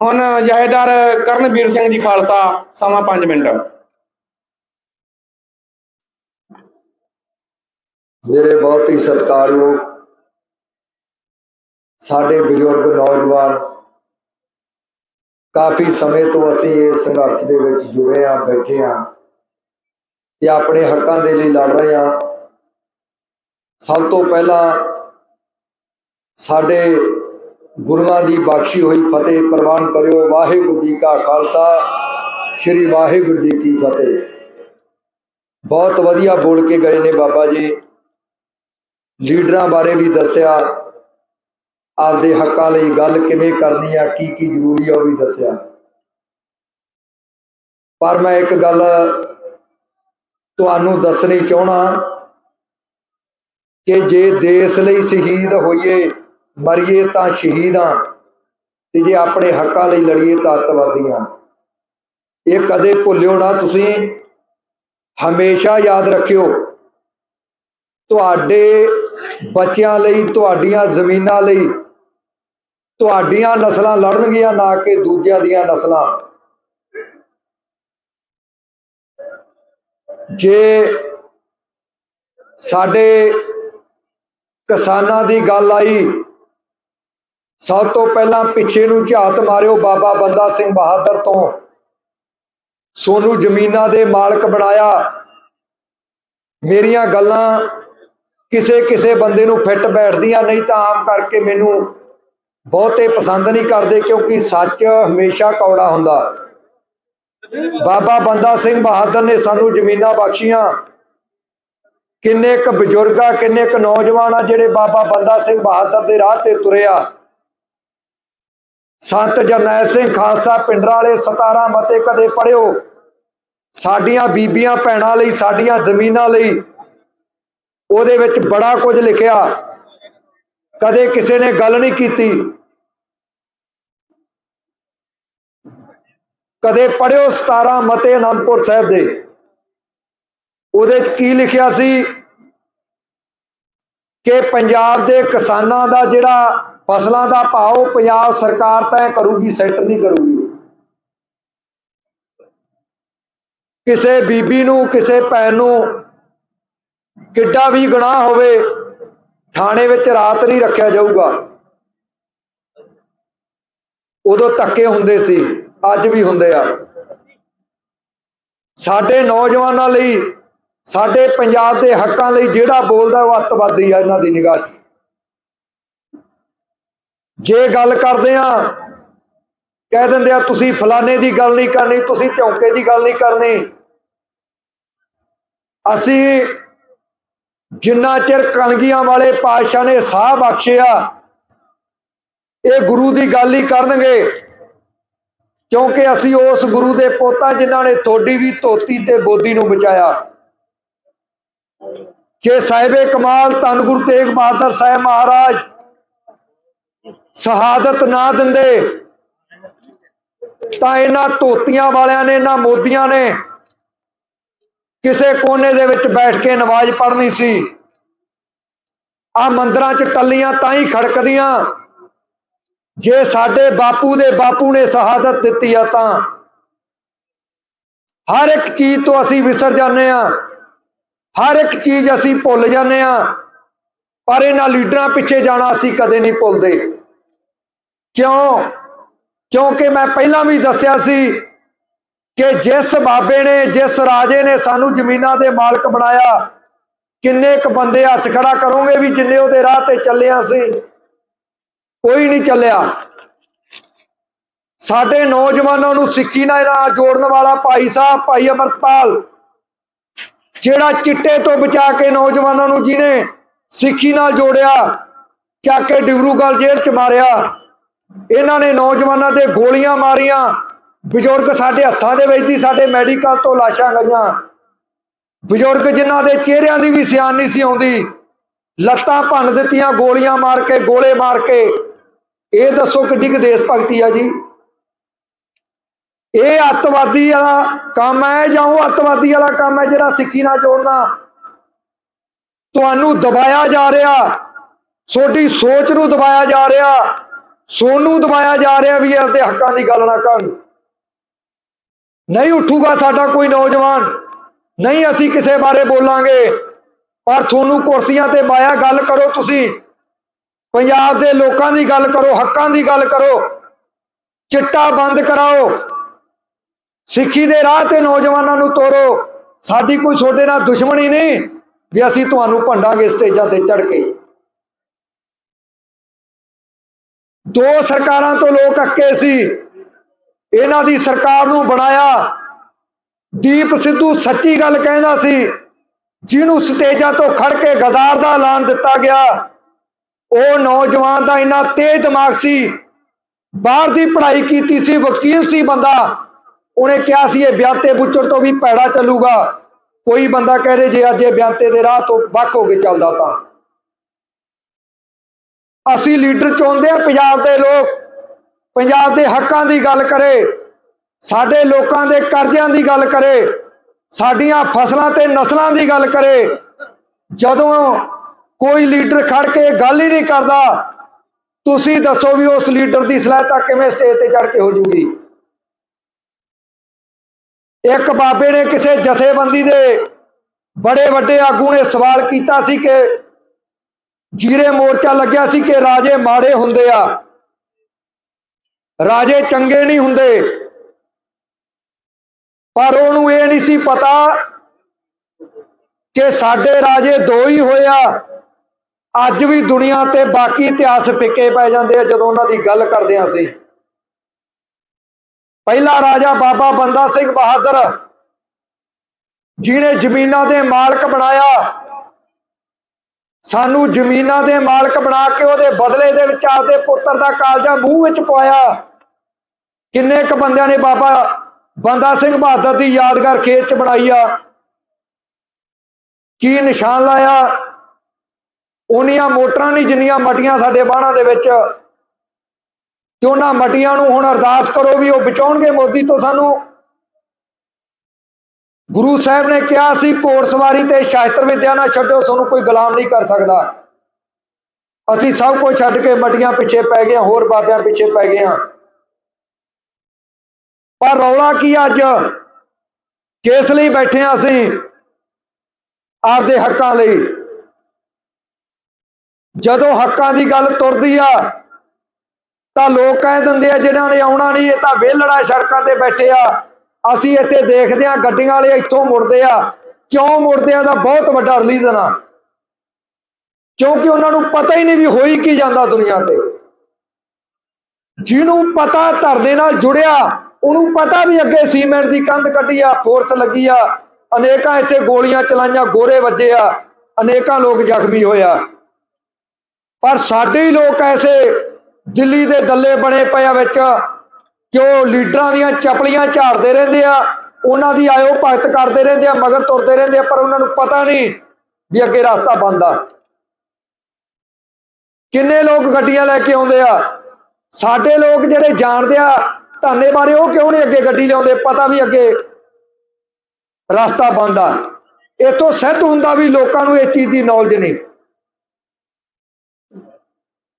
ਹੁਣ ਜਹੇਦਾਰ ਕਰਨਵੀਰ ਸਿੰਘ ਜੀ ਖਾਲਸਾ, ਸਮਾਂ 5 ਮਿੰਟ। ਮੇਰੇ ਬਹੁਤ ਹੀ ਸਤਿਕਾਰਯੋਗ ਸਾਡੇ ਬਜ਼ੁਰਗ ਨੌਜਵਾਨ, ਕਾਫੀ ਸਮੇਂ ਤੋਂ ਅਸੀਂ ਇਸ ਸੰਘਰਸ਼ ਦੇ ਵਿੱਚ ਜੁੜੇ ਆ ਬੈਠੇ ਆ ਤੇ ਆਪਣੇ ਹੱਕਾਂ ਦੇ ਲਈ ਲੜ ਰਹੇ ਆ ਸਭ ਤੋਂ ਪਹਿਲਾਂ ਸਾਡੇ ਗੁਰੂਆਂ ਦੀ ਬਖਸ਼ੀ ਹੋਈ ਫਤਿਹ ਪ੍ਰਵਾਨ ਕਰਿਓ। ਵਾਹਿਗੁਰੂ ਜੀ ਕਾ ਖਾਲਸਾ, ਸ੍ਰੀ ਵਾਹਿਗੁਰੂ ਜੀ ਕੀ ਫਤਿਹ। ਬਹੁਤ ਵਧੀਆ ਬੋਲ ਕੇ ਗਏ ਨੇ ਬਾਬਾ ਜੀ। ਲੀਡਰਾਂ ਬਾਰੇ ਵੀ ਦੱਸਿਆ। ਆਪਦੇ ਹੱਕਾਂ ਲਈ ਗੱਲ ਕਿਵੇਂ ਕਰਨੀ ਆ, ਕੀ ਕੀ ਜ਼ਰੂਰੀ ਆ, ਉਹ ਵੀ ਦੱਸਿਆ। ਪਰ ਮੈਂ ਇੱਕ ਗੱਲ ਤੁਹਾਨੂੰ ਦੱਸਣੀ ਚਾਹਣਾ ਕਿ ਜੇ ਦੇਸ਼ ਲਈ ਸ਼ਹੀਦ ਹੋਈਏ ਮਰੀਏ ਤਾਂ ਸ਼ਹੀਦਾਂ ਤੇ ਜੇ ਆਪਣੇ ਹੱਕਾਂ ਲਈ ਲੜੀਏ ਤਾਂ ਅੱਤਵਾਦੀਆਂ ਇਹ ਕਦੇ ਭੁੱਲਿਓ ਨਾ ਤੁਸੀਂ। ਹਮੇਸ਼ਾ ਯਾਦ ਰੱਖਿਓ, ਤੁਹਾਡੇ ਬੱਚਿਆਂ ਲਈ, ਤੁਹਾਡੀਆਂ ਜ਼ਮੀਨਾਂ ਲਈ, ਤੁਹਾਡੀਆਂ ਨਸਲਾਂ ਲੜਨਗੀਆਂ ਨਾ ਕਿ ਦੂਜਿਆਂ ਦੀਆਂ ਨਸਲਾਂ। ਜੇ ਸਾਡੇ ਕਿਸਾਨਾਂ ਦੀ ਗੱਲ ਆਈ ਸਭ ਤੋਂ ਪਹਿਲਾਂ ਪਿੱਛੇ ਨੂੰ ਝਾਤ ਮਾਰਿਓ ਬਾਬਾ ਬੰਦਾ ਸਿੰਘ ਬਹਾਦਰ ਤੋਂ। ਸੋਨੂੰ ਜ਼ਮੀਨਾਂ ਦੇ ਮਾਲਕ ਬਣਾਇਆ। ਮੇਰੀਆਂ ਗੱਲਾਂ ਕਿਸੇ ਕਿਸੇ ਬੰਦੇ ਨੂੰ ਫਿੱਟ ਬੈਠਦੀਆਂ ਨਹੀਂ ਤਾਂ ਆਮ ਕਰਕੇ ਮੈਨੂੰ ਬਹੁਤੇ ਪਸੰਦ ਨਹੀਂ ਕਰਦੇ ਕਿਉਂਕਿ ਸੱਚ ਹਮੇਸ਼ਾ ਕੌੜਾ ਹੁੰਦਾ। ਬਾਬਾ ਬੰਦਾ ਸਿੰਘ ਬਹਾਦਰ ਨੇ ਸਾਨੂੰ ਜ਼ਮੀਨਾਂ ਬਖਸ਼ੀਆਂ। ਕਿੰਨੇ ਕੁ ਬਜ਼ੁਰਗਾ ਕਿੰਨੇ ਕੁ ਨੌਜਵਾਨ ਆ ਜਿਹੜੇ ਬਾਬਾ ਬੰਦਾ ਸਿੰਘ ਬਹਾਦਰ ਦੇ ਰਾਹ ਤੇ ਤੁਰਿਆ ਸੰਤ ਜਰਨੈਲ ਸਿੰਘ ਖਾਲਸਾ ਪਿੰਡਰਾਂ ਵਾਲੇ 17 ਮਤੇ ਕਦੇ ਪੜਿਓ ਸਾਡੀਆਂ ਬੀਬੀਆਂ ਭੈਣਾਂ ਲਈ, ਸਾਡੀਆਂ ਜ਼ਮੀਨਾਂ ਲਈ ਉਹਦੇ ਵਿੱਚ ਬੜਾ ਕੁਝ ਲਿਖਿਆ। ਕਦੇ ਕਿਸੇ ਨੇ ਗੱਲ ਨਹੀਂ ਕੀਤੀ। ਕਦੇ ਪੜਿਓ 17 ਮਤੇ ਅਨੰਦਪੁਰ ਸਾਹਿਬ ਦੇ। ਉਹਦੇ ਚ ਕੀ ਲਿਖਿਆ ਸੀ? ਕਿ ਪੰਜਾਬ ਦੇ ਕਿਸਾਨਾਂ ਦਾ ਜਿਹੜਾ ਫਸਲਾਂ ਦਾ ਭਾਅ ਪੰਜਾਬ ਸਰਕਾਰ ਤੈਅ ਕਰੂਗੀ ਸੈਂਟਰ ਨਹੀਂ ਕਰੂਗੀ। ਕਿਸੇ ਬੀਬੀ ਨੂੰ, ਕਿਸੇ ਭੈਣ ਨੂੰ ਕਿੱਡਾ ਵੀ ਗੁਨਾਹ ਹੋਵੇ, ਥਾਣੇ ਵਿੱਚ ਰਾਤ ਨਹੀਂ ਰੱਖਿਆ ਜਾਊਗਾ। ਉਦੋਂ ਧੱਕੇ ਹੁੰਦੇ ਸੀ, ਅੱਜ ਵੀ ਹੁੰਦੇ ਆ। ਸਾਡੇ ਨੌਜਵਾਨਾਂ ਲਈ, ਸਾਡੇ ਪੰਜਾਬ ਦੇ ਹੱਕਾਂ ਲਈ ਜਿਹੜਾ ਬੋਲਦਾ ਉਹ ਅੱਤਵਾਦੀ ਆ, ਇਹਨਾਂ ਦੀ ਨਿਗਾਹ 'ਚ। ਜੇ ਗੱਲ ਕਰਦੇ ਆ ਕਹਿ ਦਿੰਦੇ ਆ, ਤੁਸੀਂ ਫਲਾਣੇ ਦੀ ਗੱਲ ਨਹੀਂ ਕਰਨੀ, ਤੁਸੀਂ ਝੌਂਕੇ ਦੀ ਗੱਲ ਨਹੀਂ ਕਰਨੀ। ਅਸੀਂ ਜਿੰਨਾ ਚਿਰ ਕਣਗੀਆਂ ਵਾਲੇ ਪਾਤਸ਼ਾਹ ਨੇ ਸਾਹ ਬਖਸ਼ਿਆ, ਇਹ ਗੁਰੂ ਦੀ ਗੱਲ ਹੀ ਕਰਨਗੇ। ਕਿਉਂਕਿ ਅਸੀਂ ਉਸ ਗੁਰੂ ਦੇ ਪੋਤਾ ਜਿਨ੍ਹਾਂ ਨੇ ਥੋੜੀ ਵੀ ਧੋਤੀ ਤੇ ਬੋਦੀ ਨੂੰ ਬਚਾਇਆ। ਜੇ ਸਾਹਿਬੇ ਕਮਾਲ, ਧੰਨ ਗੁਰੂ ਤੇਗ ਬਹਾਦਰ ਸਾਹਿਬ ਮਹਾਰਾਜ ਸ਼ਹਾਦਤ ਨਾ ਦਿੰਦੇ। ਤਾਂ ਇਹਨਾਂ ਧੋਤੀਆਂ ਵਾਲਿਆਂ ਨੇ, ਇਹਨਾਂ ਮੋਦੀਆਂ ਨੇ ਕਿਸੇ ਕੋਨੇ ਦੇ ਵਿੱਚ ਬੈਠ ਕੇ ਨਵਾਜ਼ ਪੜ੍ਹਨੀ ਸੀ। ਆ ਮੰਦਰਾਂ 'ਚ ਟੱਲੀਆਂ ਤਾਂ ਹੀ ਖੜਕਦੀਆਂ। ਜੇ ਸਾਡੇ ਬਾਪੂ ਦੇ ਬਾਪੂ ਨੇ ਸ਼ਹਾਦਤ ਦਿੱਤੀ ਆ ਤਾਂ ਹਰ ਇੱਕ ਚੀਜ਼ ਤੋਂ ਅਸੀਂ ਵਿਸਰ ਜਾਂਦੇ ਆ ਹਰ ਇੱਕ ਚੀਜ਼ ਅਸੀਂ ਭੁੱਲ ਜਾਂਦੇ ਆ ਪਰ ਇਹਨਾਂ ਲੀਡਰਾਂ ਪਿੱਛੇ ਜਾਣਾ ਅਸੀਂ ਕਦੇ ਨਹੀਂ ਭੁੱਲਦੇ। ਕਿਉਂ? ਕਿਉਂਕਿ ਮੈਂ ਪਹਿਲਾਂ ਵੀ ਦੱਸਿਆ ਸੀ ਕਿ ਜਿਸ ਬਾਬੇ ਨੇ, ਜਿਸ ਰਾਜੇ ਨੇ ਸਾਨੂੰ ਜ਼ਮੀਨਾਂ ਦੇ ਮਾਲਕ ਬਣਾਇਆ, ਕਿੰਨੇ ਕ ਬੰਦੇ ਹੱਥ ਖੜਾ ਕਰੋਗੇ ਵੀ ਜਿੰਨੇ ਉਹਦੇ ਰਾਹ ਤੇ ਚੱਲਿਆ ਸੀ? ਕੋਈ ਨਹੀਂ ਚੱਲਿਆ। ਸਾਡੇ ਨੌਜਵਾਨਾਂ ਨੂੰ ਸਿੱਖੀ ਨਾਲ ਜੋੜਨ ਵਾਲਾ ਭਾਈ ਸਾਹਿਬ, ਭਾਈ ਅਮਰਤਪਾਲ, ਜਿਹੜਾ ਚਿੱਟੇ ਤੋਂ ਬਚਾ ਕੇ ਨੌਜਵਾਨਾਂ ਨੂੰ ਜਿਹਨੇ ਸਿੱਖੀ ਨਾਲ ਜੋੜਿਆ, ਚੱਕ ਕੇ ਡਿਬਰੂਗੜ੍ਹ ਜੇਲ੍ਹ ਚ ਮਾਰਿਆ ਇਹਨਾਂ ਨੇ ਨੌਜਵਾਨਾਂ ਤੇ ਗੋਲੀਆਂ ਮਾਰੀਆਂ। ਬਜ਼ੁਰਗ ਸਾਡੇ ਹੱਥਾਂ ਦੇ ਵਿੱਚ ਦੀ ਸਾਡੇ ਮੈਡੀਕਲ ਤੋਂ ਲਾਸ਼ਾਂ ਗਈਆਂ। ਬਜ਼ੁਰਗ ਜਿਨ੍ਹਾਂ ਦੇ ਚਿਹਰਿਆਂ ਦੀ ਵੀ ਸਿਆਣ ਨਹੀਂ ਸੀ ਆਉਂਦੀ, ਲੱਤਾਂ ਭੰਨ ਦਿੱਤੀਆਂ, ਗੋਲੀਆਂ ਮਾਰ ਕੇ, ਗੋਲੇ ਮਾਰ ਕੇ। ਇਹ ਦੱਸੋ ਕਿੱਡੀ ਕੁ ਦੇਸ਼ ਭਗਤੀ ਆ ਜੀ? ਇਹ ਅੱਤਵਾਦੀ ਵਾਲਾ ਕੰਮ ਹੈ ਜਾਂ ਉਹ ਅੱਤਵਾਦੀ ਵਾਲਾ ਕੰਮ ਹੈ ਜਿਹੜਾ ਸਿੱਖੀ ਨਾਲ ਜੋੜਨਾ? ਤੁਹਾਨੂੰ ਦਬਾਇਆ ਜਾ ਰਿਹਾ। ਤੁਹਾਡੀ ਸੋਚ ਨੂੰ ਦਬਾਇਆ ਜਾ ਰਿਹਾ। ਸੋਨੂੰ ਦਬਾਇਆ ਜਾ ਰਿਹਾ ਵੀ ਇਹ ਹੱਕਾਂ ਦੀ ਗੱਲ ਨਾ ਕਰਨ। ਨਹੀਂ ਉੱਠੂਗਾ ਸਾਡਾ ਕੋਈ ਨੌਜਵਾਨ। ਨਹੀਂ ਅਸੀਂ ਕਿਸੇ ਬਾਰੇ ਬੋਲਾਂਗੇ। ਪਰ ਤੁਹਾਨੂੰ ਕੁਰਸੀਆਂ ਤੇ ਬਾਇਆ ਗੱਲ ਕਰੋ ਤੁਸੀਂ। ਪੰਜਾਬ ਦੇ ਲੋਕਾਂ ਦੀ ਗੱਲ ਕਰੋ, ਹੱਕਾਂ ਦੀ ਗੱਲ ਕਰੋ। ਚਿੱਟਾ ਬੰਦ ਕਰਾਓ। ਸਿੱਖੀ ਦੇ ਰਾਹ ਤੇ ਨੌਜਵਾਨਾਂ ਨੂੰ ਤੋਰੋ। ਸਾਡੀ ਕੋਈ ਛੋਟੇ ਨਾਲ ਦੁਸ਼ਮਣੀ ਨਹੀਂ ਵੀ ਅਸੀਂ ਤੁਹਾਨੂੰ ਭੰਡਾਂਗੇ ਸਟੇਜਾਂ ਤੇ ਚੜ ਕੇ। ਦੋ ਸਰਕਾਰਾਂ ਤੋਂ ਲੋਕ ਅੱਕੇ ਸੀ। ਇਹਨਾਂ ਦੀ ਸਰਕਾਰ ਨੂੰ ਬਣਾਇਆ। ਦੀਪ ਸਿੱਧੂ ਸੱਚੀ ਗੱਲ ਕਹਿੰਦਾ ਸੀ, ਜਿਹਨੂੰ ਸਟੇਜਾਂ ਤੋਂ ਖੜ ਕੇ ਗਦਾਰ ਦਾ ਐਲਾਨ ਦਿੱਤਾ ਗਿਆ, ਉਹ ਨੌਜਵਾਨ ਦਾ ਇੰਨਾ ਤੇਜ਼ ਦਿਮਾਗ ਸੀ। ਬਾਹਰ ਦੀ ਪੜ੍ਹਾਈ ਕੀਤੀ ਸੀ, ਵਕੀਲ ਸੀ ਬੰਦਾ। ਉਹਨੇ ਕਿਹਾ ਸੀ, ਇਹ ਬਿਆਤੇ ਬੁੱਚੜ ਤੋਂ ਵੀ ਪੈੜਾ ਚੱਲੂਗਾ। ਕੋਈ ਬੰਦਾ ਕਹਿ ਰਿਹਾ ਜੇ ਅੱਜ ਇਹ ਬਿਆਤੇ ਦੇ ਰਾਹ ਤੋਂ ਵੱਖ ਹੋ ਕੇ ਚੱਲਦਾ ਤਾਂ। ਅਸੀਂ ਲੀਡਰ ਚਾਹੁੰਦੇ ਆ ਪੰਜਾਬ ਦੇ ਲੋਕ, ਪੰਜਾਬ ਦੇ ਹੱਕਾਂ ਦੀ ਗੱਲ ਕਰੇ, ਸਾਡੇ ਲੋਕਾਂ ਦੇ ਕਰਜ਼ਿਆਂ ਦੀ ਗੱਲ ਕਰੇ, ਸਾਡੀਆਂ ਫਸਲਾਂ ਤੇ ਨਸਲਾਂ ਦੀ ਗੱਲ ਕਰੇ, ਜਦੋਂ ਕੋਈ ਲੀਡਰ ਖੜ ਕੇ ਗੱਲ ਹੀ ਨਹੀਂ ਕਰਦਾ, ਤੁਸੀਂ ਦੱਸੋ ਵੀ ਉਸ ਲੀਡਰ ਦੀ ਸਲਾਹਤਾ ਕਿਵੇਂ ਸਟੇਜ ਤੇ ਚੜ ਕੇ ਹੋ ਜੂਗੀ? ਇੱਕ ਬਾਬੇ ਨੇ ਕਿਸੇ ਜਥੇਬੰਦੀ ਦੇ ਬੜੇ ਵੱਡੇ ਆਗੂ ਨੇ ਸਵਾਲ ਕੀਤਾ ਸੀ ਕਿ ਜੀਰੇ ਮੋਰਚਾ ਲੱਗਿਆ ਸੀ ਕਿ ਰਾਜੇ ਮਾੜੇ ਹੁੰਦੇ ਆ। ਰਾਜੇ ਚੰਗੇ ਨਹੀਂ ਹੁੰਦੇ। ਪਰ ਉਹਨੂੰ ਇਹ ਨਹੀਂ ਸੀ ਪਤਾ ਕਿ ਸਾਡੇ ਰਾਜੇ ਦੋ ਹੀ ਹੋਏ ਆ। ਅੱਜ ਵੀ ਦੁਨੀਆ ਤੇ ਬਾਕੀ ਇਤਿਹਾਸ ਫਿੱਕੇ ਪੈ ਜਾਂਦੇ ਆ ਜਦੋਂ ਉਹਨਾਂ ਦੀ ਗੱਲ ਕਰਦੇ ਆ ਅਸੀਂ। ਪਹਿਲਾ ਰਾਜਾ ਬਾਬਾ ਬੰਦਾ ਸਿੰਘ ਬਹਾਦਰ, ਜਿਹਨੇ ਜ਼ਮੀਨਾਂ ਦੇ ਮਾਲਕ ਬਣਾਇਆ ਸਾਨੂੰ ਜ਼ਮੀਨਾਂ ਦੇ ਮਾਲਕ ਬਣਾ ਕੇ ਉਹਦੇ ਬਦਲੇ ਦੇ ਵਿੱਚ ਆਪਦੇ ਪੁੱਤਰ ਦਾ ਕਾਲਜਾ ਮੂੰਹ ਵਿੱਚ ਪਵਾਇਆ। ਕਿੰਨੇ ਕ ਬੰਦਿਆਂ ਨੇ ਬਾਬਾ ਬੰਦਾ ਸਿੰਘ ਬਹਾਦਰ ਦੀ ਯਾਦਗਾਰ ਖੇਤ ਚ ਬਣਾਈ ਆ। ਕੀ ਨਿਸ਼ਾਨ ਲਾਇਆ? ਉਹਨੀਆਂ ਮੋਟਰਾਂ ਨਹੀਂ ਜਿੰਨੀਆਂ ਮਟੀਆਂ ਸਾਡੇ ਬਾਣਾ ਦੇ ਵਿੱਚ। ਤੇ ਉਹਨਾਂ ਮਟੀਆਂ ਨੂੰ ਹੁਣ ਅਰਦਾਸ ਕਰੋ ਵੀ ਉਹ ਬਚਾਉਣਗੇ ਮੋਦੀ ਤੋਂ ਸਾਨੂੰ। ਗੁਰੂ ਸਾਹਿਬ ਨੇ ਕਿਹਾ ਸੀ, ਘੋੜ ਸਵਾਰੀ ਤੇ ਸ਼ਾਸਤਰ ਵਿਦਿਆ ਨਾ ਛੱਡੋ, ਤੁਹਾਨੂੰ ਕੋਈ ਗੁਲਾਮ ਨਹੀਂ ਕਰ ਸਕਦਾ। ਅਸੀਂ ਸਭ ਕੁਝ ਛੱਡ ਕੇ ਮਟੀਆਂ ਪਿੱਛੇ ਪੈ ਗਏ ਹੋਰ ਬਾਬਿਆਂ ਪਿੱਛੇ ਪੈ ਗਏ ਹਾਂ। ਪਰ ਰੌਲਾ ਕੀ ਅੱਜ? ਕਿਸ ਲਈ ਬੈਠੇ ਹਾਂ ਅਸੀਂ? ਆਪਦੇ ਹੱਕਾਂ ਲਈ। ਜਦੋਂ ਹੱਕਾਂ ਦੀ ਗੱਲ ਤੁਰਦੀ ਆ, ਤਾਂ ਲੋਕ ਕਹਿ ਦਿੰਦੇ ਆ ਜਿਹਨਾਂ ਨੇ ਆਉਣਾ ਨਹੀਂ, ਇਹ ਤਾਂ ਵਿਹਲੜਾ ਸੜਕਾਂ ਤੇ ਬੈਠੇ ਆ। ਅਸੀਂ ਇੱਥੇ ਦੇਖਦੇ ਆ ਗੱਡੀਆਂ ਵਾਲੇ ਇੱਥੋਂ ਮੁੜਦੇ ਆ। ਕਿਉਂ ਮੁੜਦੇ ਆ? ਦਾ ਬਹੁਤ ਵੱਡਾ ਰਿਲੀਜ਼ਨ ਆ। ਕਿਉਂਕਿ ਉਹਨਾਂ ਨੂੰ ਪਤਾ ਹੀ ਨਹੀਂ ਵੀ ਹੋਈ ਕੀ ਜਾਂਦਾ ਦੁਨੀਆ ਤੇ। ਜਿਹਨੂੰ ਪਤਾ ਧਰ ਦੇ ਨਾਲ ਜੁੜਿਆ, ਉਹਨੂੰ ਪਤਾ ਵੀ ਅੱਗੇ ਸੀਮੈਂਟ ਦੀ ਕੰਧ ਕੱਢੀ ਆ ਫੋਰਸ ਲੱਗੀ ਆ। ਅਨੇਕਾਂ ਇੱਥੇ ਗੋਲੀਆਂ ਚਲਾਈਆਂ, ਗੋਰੇ ਵੱਜੇ ਆ। ਅਨੇਕਾਂ ਲੋਕ ਜ਼ਖਮੀ ਹੋਇਆ ਪਰ ਸਾਡੇ ਹੀ ਲੋਕ ਐਸੇ ਦਿੱਲੀ ਦੇ ਦੱਲੇ ਬਣੇ ਪਏ ਵਿੱਚ। ਕਿ ਉਹ ਲੀਡਰਾਂ ਦੀਆਂ ਚਪਲੀਆਂ ਝਾੜਦੇ ਰਹਿੰਦੇ ਆ? ਉਹਨਾਂ ਦੀ ਆਇਓ ਭਗਤ ਕਰਦੇ ਰਹਿੰਦੇ ਆ, ਮਗਰ ਤੁਰਦੇ ਰਹਿੰਦੇ ਆ, ਪਰ ਉਹਨਾਂ ਨੂੰ ਪਤਾ ਨਹੀਂ ਵੀ ਅੱਗੇ ਰਸਤਾ ਬੰਦ ਆ। ਕਿੰਨੇ ਲੋਕ ਗੱਡੀਆਂ ਲੈ ਕੇ ਆਉਂਦੇ ਆ? ਸਾਡੇ ਲੋਕ ਜਿਹੜੇ ਜਾਣਦੇ ਆ, ਧਾਨੇ ਬਾਰੇ ਉਹ ਕਿਉਂ ਨਹੀਂ ਅੱਗੇ ਗੱਡੀ ਲਿਆਉਂਦੇ? ਪਤਾ ਵੀ ਅੱਗੇ ਰਸਤਾ ਬੰਦ ਆ। ਇਤੋਂ ਸਿੱਧ ਹੁੰਦਾ ਵੀ ਲੋਕਾਂ ਨੂੰ ਇਹ ਚੀਜ਼ ਦੀ ਨੌਲੇਜ ਨਹੀਂ।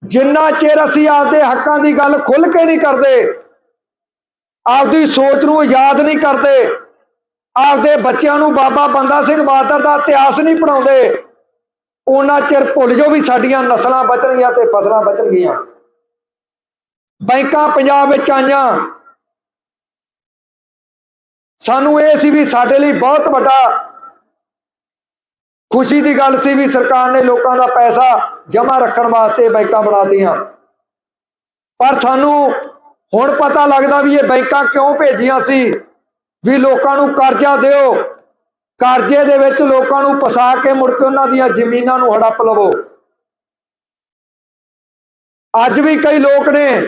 ਜਿੰਨਾ ਚਿਰ ਅਸੀਂ ਆਪਦੇ ਹੱਕਾਂ ਦੀ ਗੱਲ ਖੁੱਲ ਕੇ ਨਹੀਂ ਕਰਦੇ ਆਪਦੀ ਸੋਚ ਨੂੰ ਯਾਦ ਨਹੀਂ ਕਰਦੇ। ਆਪਦੇ ਬੱਚਿਆਂ ਨੂੰ ਬਾਬਾ ਬੰਦਾ ਸਿੰਘ ਬਹਾਦਰ ਦਾ ਇਤਿਹਾਸ ਨਹੀਂ ਪੜਾਉਂਦੇ ਉਹਨਾਂ ਚਿਰ ਭੁੱਲ ਜਾਓ ਵੀ ਸਾਡੀਆਂ ਨਸਲਾਂ ਬਚਣਗੀਆਂ ਤੇ ਫਸਲਾਂ ਬਚਣਗੀਆਂ। ਬੈਂਕਾਂ ਪੰਜਾਬ ਵਿੱਚ ਆਈਆਂ। ਸਾਨੂੰ ਇਹ ਸੀ ਵੀ ਸਾਡੇ ਲਈ ਬਹੁਤ ਵੱਡਾ ਖੁਸ਼ੀ ਦੀ ਗੱਲ ਸੀ ਵੀ ਸਰਕਾਰ ਨੇ ਲੋਕਾਂ ਦਾ ਪੈਸਾ ਜਮ੍ਹਾਂ ਰੱਖਣ ਵਾਸਤੇ ਬੈਂਕਾਂ ਬਣਾਤੀਆਂ। ਪਰ ਸਾਨੂੰ ਹੁਣ ਪਤਾ ਲੱਗਦਾ ਵੀ ਇਹ ਬੈਂਕਾਂ ਕਿਉਂ ਭੇਜੀਆਂ ਸੀ? ਵੀ ਲੋਕਾਂ ਨੂੰ ਕਰਜ਼ਾ ਦਿਓ। ਕਰਜ਼ੇ ਦੇ ਵਿੱਚ ਲੋਕਾਂ ਨੂੰ ਫਸਾ ਕੇ ਮੁੜ ਕੇ ਉਹਨਾਂ ਦੀਆਂ ਜ਼ਮੀਨਾਂ ਨੂੰ ਹੜੱਪ ਲਵੋ। ਅੱਜ ਵੀ ਕਈ ਲੋਕ ਨੇ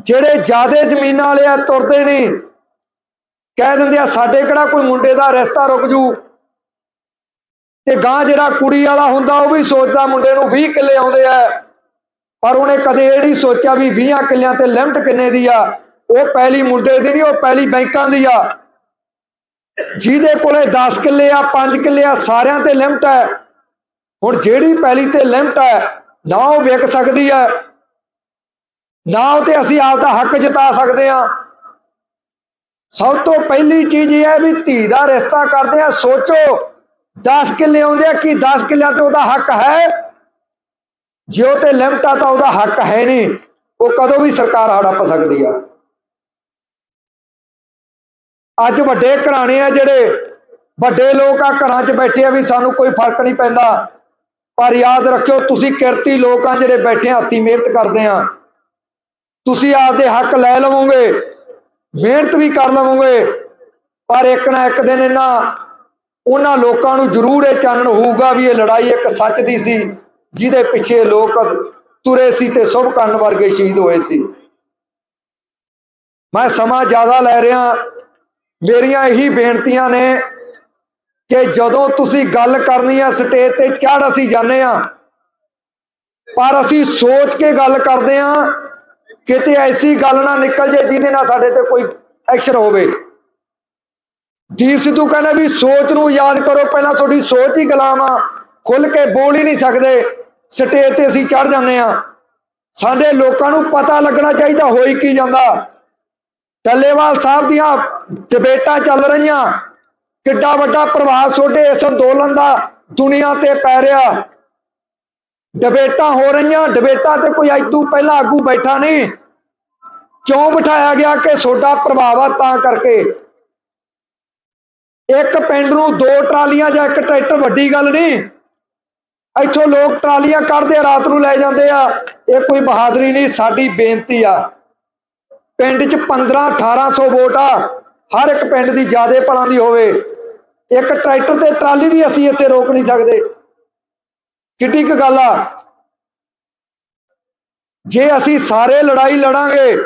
ਜਿਹੜੇ ਜ਼ਿਆਦੇ ਜ਼ਮੀਨਾਂ ਵਾਲੇ ਆ, ਤੁਰਦੇ ਨਹੀਂ ਕਹਿ ਦਿੰਦੇ ਆ, ਸਾਡੇ ਕਿਹੜਾ ਕੋਈ ਮੁੰਡੇ ਦਾ ਰਸਤਾ ਰੁਕ ਜੂ? ਤੇ ਗਾਂ ਜਿਹੜਾ ਕੁੜੀ ਵਾਲਾ ਹੁੰਦਾ, ਉਹ ਵੀ ਸੋਚਦਾ ਮੁੰਡੇ ਨੂੰ 20 ਕਿੱਲੇ ਆਉਂਦੇ ਆ। ਪਰ ਉਹਨੇ ਕਦੇ ਇਹ ਨਹੀਂ ਸੋਚਿਆ ਵੀ 20 ਕਿੱਲਿਆਂ ਤੇ ਲਿਮਟ ਕਿੰਨੇ ਦੀ ਆ? ਉਹ ਪਹਿਲੀ ਮੁੰਡੇ ਦੀ ਨਹੀਂ, ਉਹ ਪਹਿਲੀ ਬੈਂਕਾਂ ਦੀ ਆ। ਜਿਹਦੇ ਕੋਲੇ 10 ਕਿੱਲੇ ਆ 5 ਕਿੱਲੇ ਆ, ਸਾਰਿਆਂ ਤੇ ਲਿਮਟ ਹੈ। ਹੁਣ ਜਿਹੜੀ ਪਹਿਲੀ ਤੇ ਲਿਮਟ ਹੈ, ਨਾ ਉਹ ਵਿਕ ਸਕਦੀ ਹੈ। ਨਾ ਉਹ ਤੇ ਅਸੀਂ ਆਪ ਦਾ ਹੱਕ ਜਤਾ ਸਕਦੇ ਹਾਂ। ਸਭ ਤੋਂ ਪਹਿਲੀ ਚੀਜ਼ ਇਹ ਹੈ ਵੀ ਧੀ ਦਾ ਰਿਸ਼ਤਾ ਕਰਦੇ ਆ ਸੋਚੋ 10 ਕਿੱਲੇ ਆਉਂਦੇ ਆ, ਕਿ 10 ਕਿੱਲਿਆਂ ਤੇ ਉਹਦਾ ਹੱਕ ਹੈ? ਜੇ ਉਹ ਤੇ ਲਿਮਟ ਆ ਤਾਂ ਉਹਦਾ ਹੱਕ ਹੈ ਨਹੀਂ, ਉਹ ਕਦੋਂ ਵੀ ਸਰਕਾਰ ਹੜੱਪ ਸਕਦੀ ਆ। ਅੱਜ ਵੱਡੇ ਘਰਾਣੇ ਆ ਜਿਹੜੇ, ਵੱਡੇ ਲੋਕ ਆ ਘਰਾਂ 'ਚ ਬੈਠੇ ਆ ਵੀ ਸਾਨੂੰ ਕੋਈ ਫ਼ਰਕ ਨਹੀਂ ਪੈਂਦਾ। ਪਰ ਯਾਦ ਰੱਖਿਓ, ਤੁਸੀਂ ਕਿਰਤੀ ਲੋਕ ਆ ਜਿਹੜੇ ਬੈਠੇ ਹੱਥੀ ਮਿਹਨਤ ਕਰਦੇ ਆ। ਤੁਸੀਂ ਆਪਦੇ ਹੱਕ ਲੈ ਲਵੋਗੇ, ਮਿਹਨਤ ਵੀ ਕਰ ਲਵੋਗੇ, ਪਰ ਇੱਕ ਨਾ ਇੱਕ ਦਿਨ ਇਹਨਾਂ, ਉਹਨਾਂ ਲੋਕਾਂ ਨੂੰ ਜ਼ਰੂਰ ਇਹ ਚਾਨਣ ਹੋਊਗਾ ਵੀ ਇਹ ਲੜਾਈ ਇੱਕ ਸੱਚ ਦੀ ਸੀ। ਜਿਹਦੇ ਪਿੱਛੇ ਲੋਕ ਤੁਰੇ ਸੀ ਤੇ ਸੁਭ ਕਰਨ ਵਰਗੇ ਸ਼ਹੀਦ ਹੋਏ ਸੀ। ਮੈਂ ਸਮਾਂ ਜ਼ਿਆਦਾ ਲੈ ਰਿਹਾ, ਮੇਰੀਆਂ ਇਹੀ ਬੇਨਤੀਆਂ ਨੇ ਕਿ ਜਦੋਂ ਤੁਸੀਂ ਗੱਲ ਕਰਨੀ ਹੈ ਸਟੇਜ ਤੇ ਚੜ ਅਸੀਂ ਜਾਂਦੇ ਆ, ਪਰ ਅਸੀਂ ਸੋਚ ਕੇ ਗੱਲ ਕਰਦੇ ਆ, ਕਿਤੇ ਐਸੀ ਗੱਲ ਨਾ ਨਿਕਲ ਜੇ ਜਿਹਦੇ ਨਾਲ ਸਾਡੇ ਤੇ ਕੋਈ ਐਕਸ਼ਨ ਹੋਵੇ। ਦੀਪ ਸਿੱਧੂ ਕਹਿੰਦਾ ਵੀ ਸੋਚ ਨੂੰ ਯਾਦ ਕਰੋ, ਪਹਿਲਾਂ ਤੁਹਾਡੀ ਸੋਚ ਹੀ ਗੁਲਾਮ ਆ ਖੁੱਲ ਕੇ ਬੋਲ ਹੀ ਨਹੀਂ ਸਕਦੇ। ਸਟੇਜ ਤੇ ਅਸੀਂ ਚੜ ਜਾਂਦੇ ਆ ਸਾਡੇ ਲੋਕਾਂ ਨੂੰ ਪਤਾ ਲੱਗਣਾ ਚਾਹੀਦਾ ਹੋਈ ਕੀ ਜਾਂਦਾ। ਟੱਲੇਵਾਲ ਸਾਹਿਬ ਦੀਆਂ ਡਿਬੇਟਾਂ ਚੱਲ ਰਹੀਆਂ। ਕਿੱਡਾ ਵੱਡਾ ਪ੍ਰਭਾਵ ਤੁਹਾਡੇ ਇਸ ਅੰਦੋਲਨ ਦਾ ਦੁਨੀਆ ਤੇ ਪੈ ਰਿਹਾ। ਡਿਬੇਟਾਂ ਹੋ ਰਹੀਆਂ। ਡਿਬੇਟਾਂ ਤੇ ਕੋਈ ਅੱਜ ਤੋਂ ਪਹਿਲਾਂ ਆਗੂ ਬੈਠਾ ਨਹੀਂ। ਕਿਉਂ ਬਿਠਾਇਆ ਗਿਆ ਕਿ ਤੁਹਾਡਾ ਪ੍ਰਭਾਵ ਆ ਤਾਂ ਕਰਕੇ? ਇੱਕ ਪਿੰਡ ਨੂੰ ਦੋ ਟਰਾਲੀਆਂ ਜਾਂ ਇੱਕ ਟਰੈਕਟਰ ਵੱਡੀ ਗੱਲ ਨਹੀਂ। ਇੱਥੋਂ ਲੋਕ ਟਰਾਲੀਆਂ ਕੱਢਦੇ ਆ, ਰਾਤ ਨੂੰ ਲੈ ਜਾਂਦੇ ਆ। ਇਹ ਕੋਈ ਬਹਾਦਰੀ ਨਹੀਂ ਸਾਡੀ ਬੇਨਤੀ ਆ। ਪਿੰਡ 'ਚ 15 1800 ਵੋਟ ਆ। ਹਰ ਇੱਕ ਪਿੰਡ ਦੀ ਜਿਆਦੇ ਪਲਾਂ ਦੀ ਹੋਵੇ। ਇੱਕ ਟਰੈਕਟਰ ਤੇ ਟਰਾਲੀ ਵੀ ਅਸੀਂ ਇੱਥੇ ਰੋਕ ਨਹੀਂ ਸਕਦੇ। ਕਿੱਡੀ ਕੁ ਗੱਲ ਆ? ਜੇ ਅਸੀਂ ਸਾਰੇ ਲੜਾਈ ਲੜਾਂਗੇ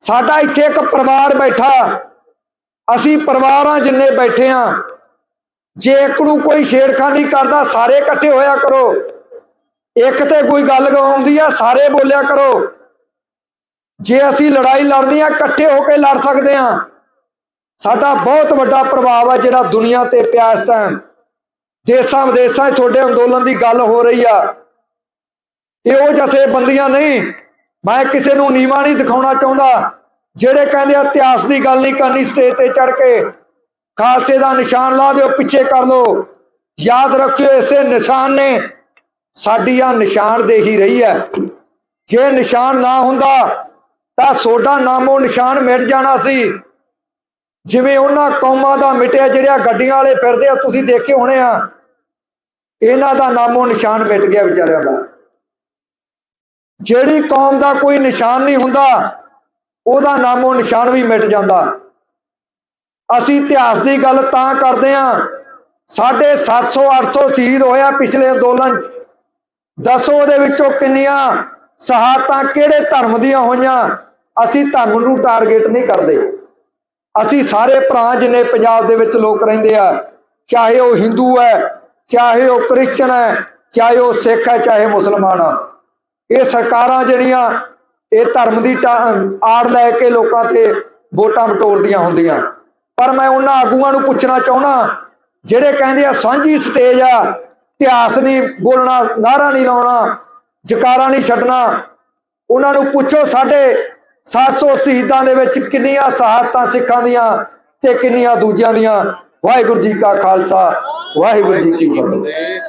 ਸਾਡਾ ਇੱਥੇ ਇੱਕ ਪਰਿਵਾਰ ਬੈਠਾ। ਅਸੀਂ ਪਰਿਵਾਰਾਂ ਜਿੰਨੇ ਬੈਠੇ ਆ ਜੇ ਇੱਕ ਨੂੰ ਕੋਈ ਛੇੜਖਾਨੀ ਕਰਦਾ, ਸਾਰੇ ਇਕੱਠੇ ਹੋਇਆ ਕਰੋ। ਇੱਕ ਤੇ ਕੋਈ ਗੱਲ ਆਉਂਦੀ ਆ, ਸਾਰੇ ਬੋਲਿਆ ਕਰੋ। ਜੇ ਅਸੀਂ ਲੜਾਈ ਲੜਨੀ ਆ ਇਕੱਠੇ ਹੋ ਕੇ ਲੜ ਸਕਦੇ ਆ ਸਾਡਾ ਬਹੁਤ ਵੱਡਾ ਪ੍ਰਭਾਵ ਆ ਜਿਹੜਾ ਦੁਨੀਆ ਤੇ ਪਿਆ ਇਸ ਟਾਈਮ ਦੇਸਾਂ ਵਿਦੇਸਾਂ 'ਚ ਤੁਹਾਡੇ ਅੰਦੋਲਨ ਦੀ ਗੱਲ ਹੋ ਰਹੀ ਆ। ਇਹ ਉਹ ਜਥੇਬੰਦੀਆਂ ਨਹੀਂ। ਮੈਂ ਕਿਸੇ ਨੂੰ ਨੀਵਾ ਨਹੀਂ ਦਿਖਾਉਣਾ ਚਾਹੁੰਦਾ। ਜਿਹੜੇ ਕਹਿੰਦੇ ਇਤਿਹਾਸ ਦੀ ਗੱਲ ਨਹੀਂ ਕਰਨੀ, ਸਟੇਜ ਤੇ ਚੜ ਕੇ। ਖਾਲਸੇ ਦਾ ਨਿਸ਼ਾਨ ਲਾ ਦਿਓ, ਪਿੱਛੇ ਕਰ ਲਓ। ਯਾਦ ਰੱਖਿਓ, ਇਸੇ ਨਿਸ਼ਾਨ ਨੇ ਸਾਡੀ ਆ ਹੀ ਰਹੀ ਹੈ। ਜੇ ਨਿਸ਼ਾਨ ਨਾ ਹੁੰਦਾ, ਤਾਂ ਸੋਡਾ ਨਾਮੋ ਨਿਸ਼ਾਨ ਮਿਟ ਜਾਣਾ ਸੀ। ਜਿਵੇਂ ਉਹਨਾਂ ਕੌਮਾਂ ਦਾ ਮਿਟਿਆ, ਜਿਹੜੀਆਂ ਗੱਡੀਆਂ ਵਾਲੇ ਫਿਰਦੇ ਆ, ਤੁਸੀਂ ਦੇਖੇ ਹੋਣੇ ਆ। ਇਹਨਾਂ ਦਾ ਨਾਮੋ ਨਿਸ਼ਾਨ ਮਿਟ ਗਿਆ ਵਿਚਾਰਿਆਂ ਦਾ। ਜਿਹੜੀ ਕੌਮ ਦਾ ਕੋਈ ਨਿਸ਼ਾਨ ਨਹੀਂ ਹੁੰਦਾ, ਉਹਦਾ ਨਾਮੋ ਨਿਸ਼ਾਨ ਵੀ ਮਿਟ ਜਾਂਦਾ। ਅਸੀਂ ਇਤਿਹਾਸ ਦੀ ਗੱਲ ਤਾਂ ਕਰਦੇ ਆ ਸਾਡੇ 700 800 ਸ਼ਹੀਦ ਹੋਇਆ ਪਿਛਲੇ ਅੰਦੋਲਨ ਚ। ਦੱਸੋ ਉਹਦੇ ਵਿੱਚੋਂ ਕਿੰਨੀਆਂ ਸ਼ਹਾਦਤਾਂ ਕਿਹੜੇ ਧਰਮ ਦੀਆਂ ਹੋਈਆਂ? ਅਸੀਂ ਧਰਮ ਨੂੰ ਟਾਰਗੇਟ ਨਹੀਂ ਕਰਦੇ। ਅਸੀਂ ਸਾਰੇ ਭਰਾ ਜਿੰਨੇ ਪੰਜਾਬ ਦੇ ਵਿੱਚ ਲੋਕ ਰਹਿੰਦੇ ਆ, ਚਾਹੇ ਉਹ ਹਿੰਦੂ ਹੈ, ਚਾਹੇ ਉਹ ਕ੍ਰਿਸਚਨ ਹੈ, ਚਾਹੇ ਉਹ ਸਿੱਖ ਹੈ, ਚਾਹੇ ਮੁਸਲਮਾਨ ਆ। ਇਹ ਸਰਕਾਰਾਂ ਜਿਹੜੀਆਂ, ਇਹ ਧਰਮ ਦੀ ਟਾ- ਆੜ ਲੈ ਕੇ ਲੋਕਾਂ ਤੇ ਵੋਟਾਂ ਵਟੋਰਦੀਆਂ ਹੁੰਦੀਆਂ। ਪਰ ਮੈਂ ਉਹਨਾਂ ਆਗੂਆਂ ਨੂੰ ਪੁੱਛਣਾ ਚਾਹੁੰਦਾ, ਜਿਹੜੇ ਕਹਿੰਦੇ ਆ ਸਾਂਝੀ ਸਟੇਜ ਆ, ਇਤਿਹਾਸ ਨਹੀਂ ਬੋਲਣਾ ਨਾਰਾ ਨਹੀਂ ਲਾਉਣਾ, ਜਕਾਰਾ ਨਹੀਂ ਛੱਡਣਾ, ਉਹਨਾਂ ਨੂੰ ਪੁੱਛੋ ਸਾਡੇ 700 ਸ਼ਹੀਦਾਂ ਦੇ ਵਿੱਚ ਕਿੰਨੀਆਂ ਸ਼ਹਾਦਤਾਂ ਸਿੱਖਾਂ ਦੀਆਂ ਤੇ ਕਿੰਨੀਆਂ ਦੂਜਿਆਂ ਦੀਆਂ। ਵਾਹਿਗੁਰੂ ਜੀ ਕਾ ਖਾਲਸਾ, ਵਾਹਿਗੁਰੂ ਜੀ ਕੀ ਫਤਿਹ।